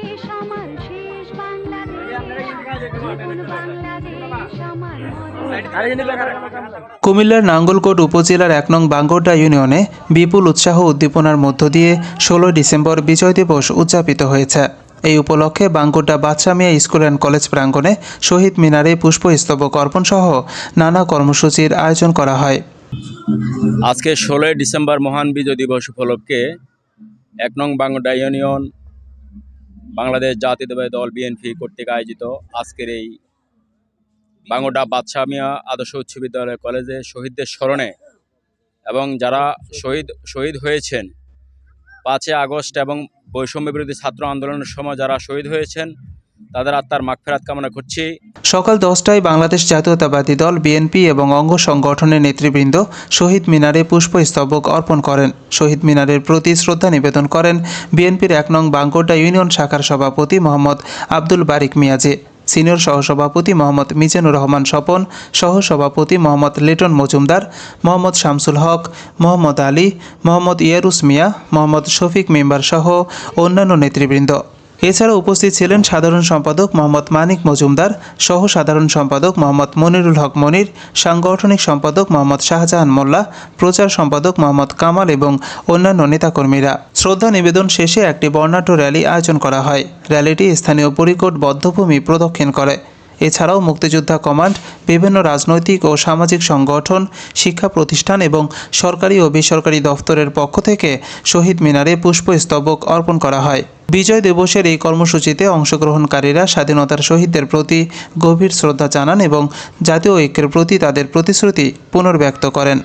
বাংলাদেশ আমার শেষ কুমিল্লার নাঙ্গলকোট উপজেলার এক নং বাঙ্গোড্ডা ইউনিয়নে বিপুল উৎসাহ উদ্দীপনার মধ্য দিয়ে ষোলো ডিসেম্বর বিজয় দিবস উদযাপিত হয়েছে। এই উপলক্ষে Bangodda Badsha Mia school and college প্রাঙ্গণে শহীদ মিনারে পুষ্পস্তবক অর্পণ সহ নানা কর্মসূচির আয়োজন করা হয়। আজকে ষোলোই ডিসেম্বর মহান বিজয় দিবস উপলক্ষে এক নং বাংলা ইউনিয়ন বাংলাদেশ জাতীয়তাবাদী দল বিএনপি কর্তৃক আয়োজিত আজকের এই বাংলাডা বাদশাহ মিয়া আদর্শ উচ্চ বিদ্যালয় কলেজে শহীদদের স্মরণে এবং যারা শহীদ শহীদ হয়েছেন, পাঁচই আগস্ট এবং বৈষম্য বিরোধী ছাত্র আন্দোলনের সময় যারা শহীদ হয়েছেন তাদের আত্মার মাগফেরাত কামনা করছি। সকাল দশটায় বাংলাদেশ জাতীয়তাবাদী দল, বিএনপি এবং অঙ্গ সংগঠনের নেতৃবৃন্দ শহীদ মিনারে পুষ্পস্তবক অর্পণ করেন। শহীদ মিনারের প্রতি শ্রদ্ধা নিবেদন করেন বিএনপির এক নং বাঙ্গোড্ডা ইউনিয়ন শাখার সভাপতি মোহাম্মদ আব্দুল বারিক মিয়াজে। সিনিয়র সহসভাপতি মোহাম্মদ মিজানুর রহমান স্বপন, সহসভাপতি মোহাম্মদ লিটন মজুমদার, মোহাম্মদ শামসুল হক, মোহাম্মদ আলী, মোহাম্মদ ইয়ারুস মিয়া, মোহাম্মদ শফিক মেম্বার সহ অন্যান্য নেতৃবৃন্দ। এছাড়া উপস্থিত ছিলেন সাধারণ সম্পাদক মোহাম্মদ মানিক মজুমদার সহ সাধারণ সম্পাদক মোহাম্মদ মনিরুল হক মনির, সাংগঠনিক সম্পাদক মোহাম্মদ শাহজাহান মোল্লা, প্রচার সম্পাদক মোহাম্মদ কামাল এবং অন্যান্য নেতাকর্মীরা। শ্রদ্ধা নিবেদন শেষে একটি বর্ণাঢ্য র্যালি আয়োজন করা হয়। র্যালিটি স্থানীয় পরিকট বদ্ধভূমি প্রদক্ষিণ করে। এছাড়াও মুক্তিযোদ্ধা কমান্ড, বিভিন্ন রাজনৈতিক ও সামাজিক সংগঠন, শিক্ষা প্রতিষ্ঠান এবং সরকারি ও বেসরকারি দফতরের পক্ষ থেকে শহীদ মিনারে পুষ্পস্তবক অর্পণ করা হয়। বিজয় দিবসের এই কর্মসূচিতে অংশগ্রহণকারীরা স্বাধীনতার শহীদদের প্রতি গভীর শ্রদ্ধা জানান এবং জাতীয় ঐক্যের প্রতি তাদের প্রতিশ্রুতি পুনর্ব্যক্ত করেন।